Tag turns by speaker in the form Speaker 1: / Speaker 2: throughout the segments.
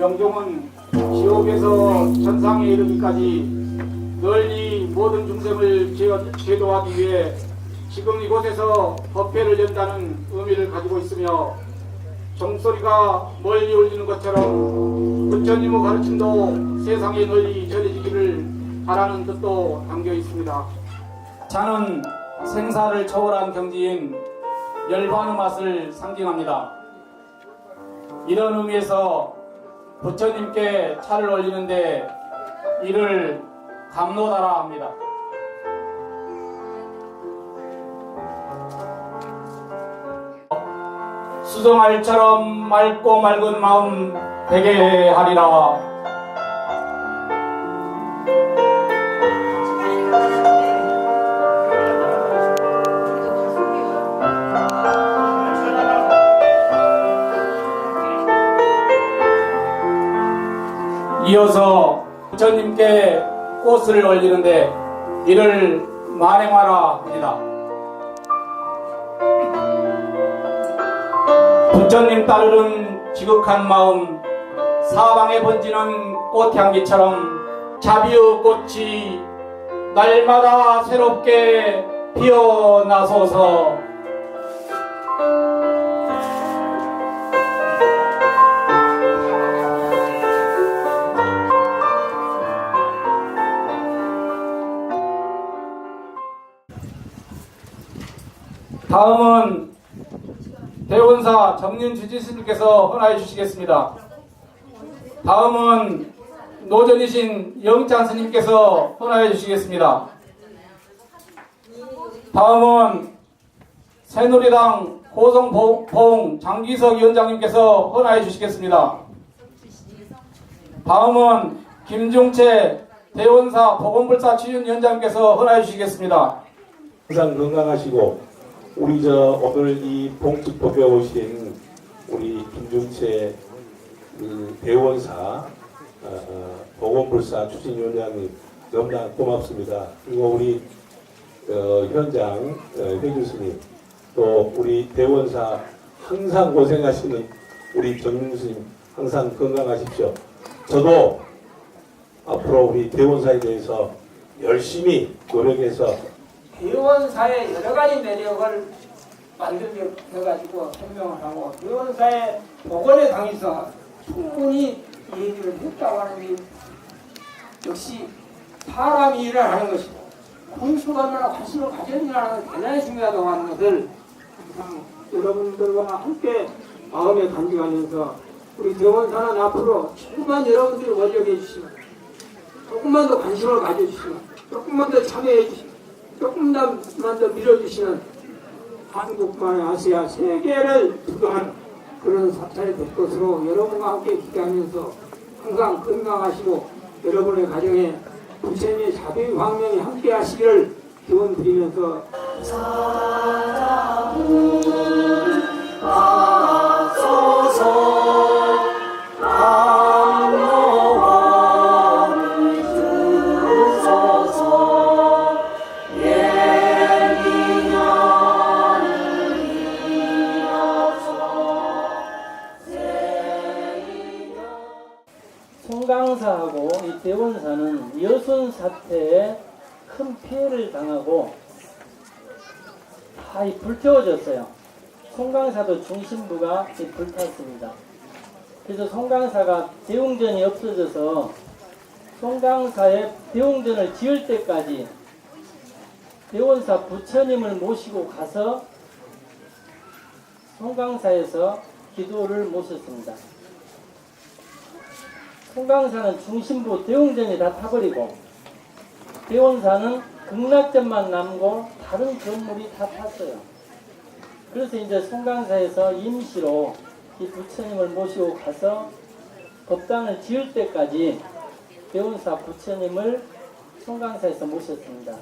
Speaker 1: 명종은 지옥에서 천상에 이르기까지 널리 모든 중생을 제- 제도하기 위해 지금 이곳에서 법회를 연다는 의미를 가지고 있으며 종소리가 멀리 울리는 것처럼 부처님의 가르침도 세상에 널리 전해지기를 바라는 뜻도 담겨 있습니다. 차는 생사를 초월한 경지인 열반의 맛을 상징합니다. 이런 의미에서 부처님께 차를 올리는데 이를 감로다라 합니다. 수정알처럼 맑고 맑은 마음 되게 하리라. 이어서 부처님께 꽃을 올리는데 이를 만행하라 합니다. 부처님 따르는 지극한 마음 사방에 번지는 꽃향기처럼 자비의 꽃이 날마다 새롭게 피어나소서 다음은 대원사 정윤 주지스님께서 헌화해 주시겠습니다. 다음은 노전이신 영찬 스님께서 헌화해 주시겠습니다. 다음은 새누리당 고성봉 장기석 위원장님께서 헌화해 주시겠습니다. 다음은 김중채 대원사 보건불사 취준위원장님께서 헌화해 주시겠습니다.
Speaker 2: 항상 건강하시고 우리 저 오늘 이 봉축법에 오신 우리 김중채 음, 대원사 어, 어, 보건불사 추진위원장님 너무나 고맙습니다. 그리고 우리 어, 현장 어, 회주스님 또 우리 대원사 항상 고생하시는 우리 정윤스님 항상 건강하십시오. 저도 앞으로 우리 대원사에 대해서 열심히 노력해서
Speaker 3: 대원사의 여러 가지 매력을 만들어가지고 설명을 하고 대원사의 복원에 당해서 충분히 얘기를 했다고 하는 게 역시 사람이 일을 하는 것이고 군수가 얼마나 관심을 가졌느냐는 게 대단히 중요하다고 하는 것을 여러분들과 함께 마음에 간직하면서 우리 대원사는 앞으로 조금만 여러분들이 원력해 주시면 조금만 더 관심을 가져주시면 조금만 더 참여해 주시면 조금만 더 밀어주시면 한국만의 아시아 세계를 주도하는 그런 사찰이 될 것으로 여러분과 함께 기대하면서 항상 건강하시고 여러분의 가정에 부처님의 자비 광명이 함께 하시기를 기원 드리면서
Speaker 4: 송강사하고 이 대원사는 여순 사태에 큰 피해를 당하고 다이 불태워졌어요. 송강사도 중심부가 이 불탔습니다. 그래서 송강사가 대웅전이 없어져서 송강사의 대웅전을 지을 때까지 대원사 부처님을 모시고 가서 송강사에서 기도를 모셨습니다. 송강사는 중심부 대웅전이 다 타버리고 대원사는 극락전만 남고 다른 건물이 다 탔어요. 그래서 이제 송강사에서 임시로 이 부처님을 모시고 가서 법당을 지을 때까지 대원사 부처님을 송강사에서 모셨습니다.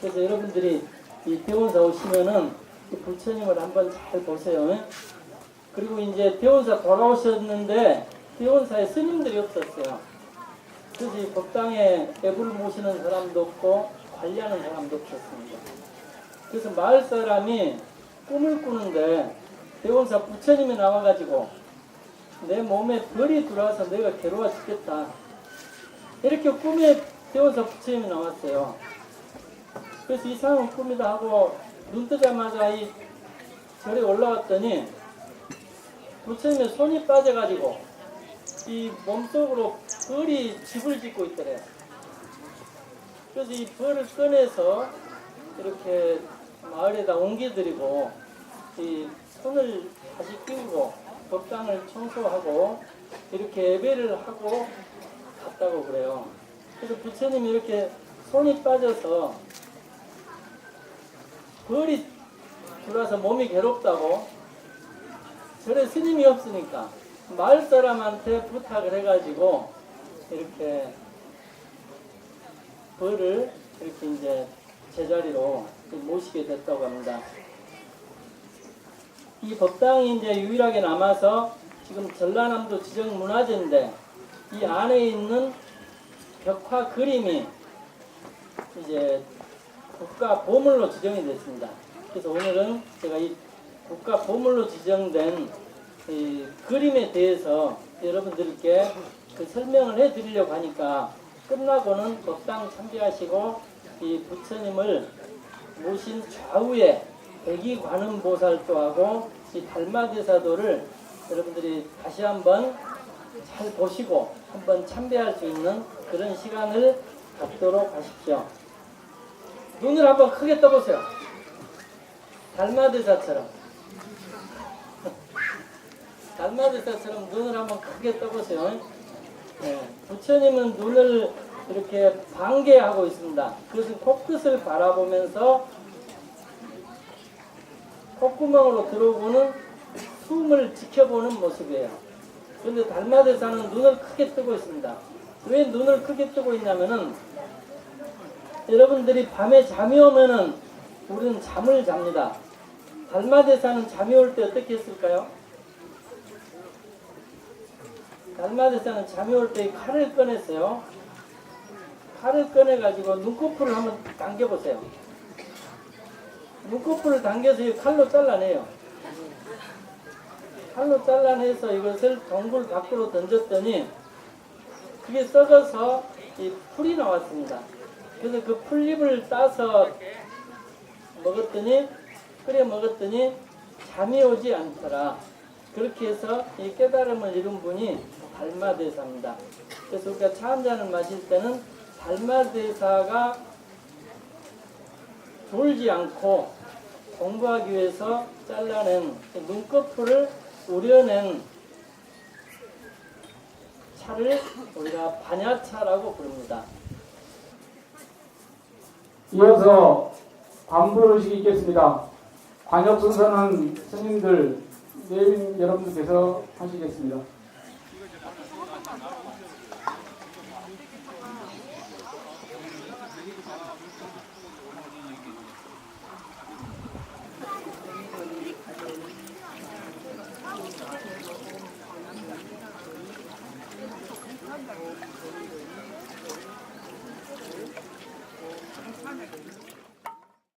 Speaker 4: 그래서 여러분들이 이 대원사 오시면은 이 부처님을 한번 잘 보세요. 그리고 이제 대원사 돌아오셨는데 대원사에 스님들이 없었어요. 그래서 이 법당에 애불 모시는 사람도 없고 관리하는 사람도 없었습니다. 그래서 마을 사람이 꿈을 꾸는데 대원사 부처님이 나와가지고 내 몸에 벌이 들어와서 내가 괴로워 죽겠다. 이렇게 꿈에 대원사 부처님이 나왔어요. 그래서 이상한 꿈이다 하고 눈 뜨자마자 이 절에 올라왔더니 부처님의 손이 빠져가지고 이 몸속으로 벌이 집을 짓고 있더래요. 그래서 이 벌을 꺼내서 이렇게 마을에다 옮겨드리고 이 손을 다시 끼우고 법당을 청소하고 이렇게 예배를 하고 갔다고 그래요. 그래서 부처님이 이렇게 손이 빠져서 벌이 들어와서 몸이 괴롭다고 절에 스님이 없으니까 마을 사람한테 부탁을 해가지고 이렇게 벌을 이렇게 이제 제자리로 모시게 됐다고 합니다. 이 법당이 이제 유일하게 남아서 지금 전라남도 지정 문화재인데 이 안에 있는 벽화 그림이 이제 국가 보물로 지정이 됐습니다. 그래서 오늘은 제가 이 국가 보물로 지정된 이 그림에 대해서 여러분들께 그 설명을 해드리려고 하니까 끝나고는 법당 참배하시고 이 부처님을 모신 좌우에 대기관음보살도하고 이 달마대사도를 여러분들이 다시 한번 잘 보시고 한번 참배할 수 있는 그런 시간을 갖도록 하십시오. 눈을 한번 크게 떠보세요. 달마대사처럼. 달마대사처럼 눈을 한번 크게 떠보세요. 네, 부처님은 눈을 이렇게 반개하고 있습니다. 그것은 코끝을 바라보면서 콧구멍으로 들어오고는 숨을 지켜보는 모습이에요. 그런데 달마대사는 눈을 크게 뜨고 있습니다. 왜 눈을 크게 뜨고 있냐면은 여러분들이 밤에 잠이 오면은 우리는 잠을 잡니다. 달마대사는 잠이 올 때 어떻게 했을까요? 달마대사는 잠이 올 때 칼을 꺼냈어요. 칼을 꺼내가지고 눈꺼풀을 한번 당겨보세요. 눈꺼풀을 당겨서 이 칼로 잘라내요. 칼로 잘라내서 이것을 동굴 밖으로 던졌더니 그게 썩어서 이 풀이 나왔습니다. 그래서 그 풀잎을 따서 먹었더니 끓여 먹었더니 잠이 오지 않더라. 그렇게 해서 이 깨달음을 이룬 분이 달마대사입니다. 그래서 우리가 차 한 잔을 마실 때는 달마대사가 졸지 않고 공부하기 위해서 잘라낸 눈꺼풀을 우려낸 차를 우리가 반야차라고 부릅니다.
Speaker 1: 이어서 관부의식이 있겠습니다. 관역 순서는 스님들, 내빈 여러분들께서 하시겠습니다.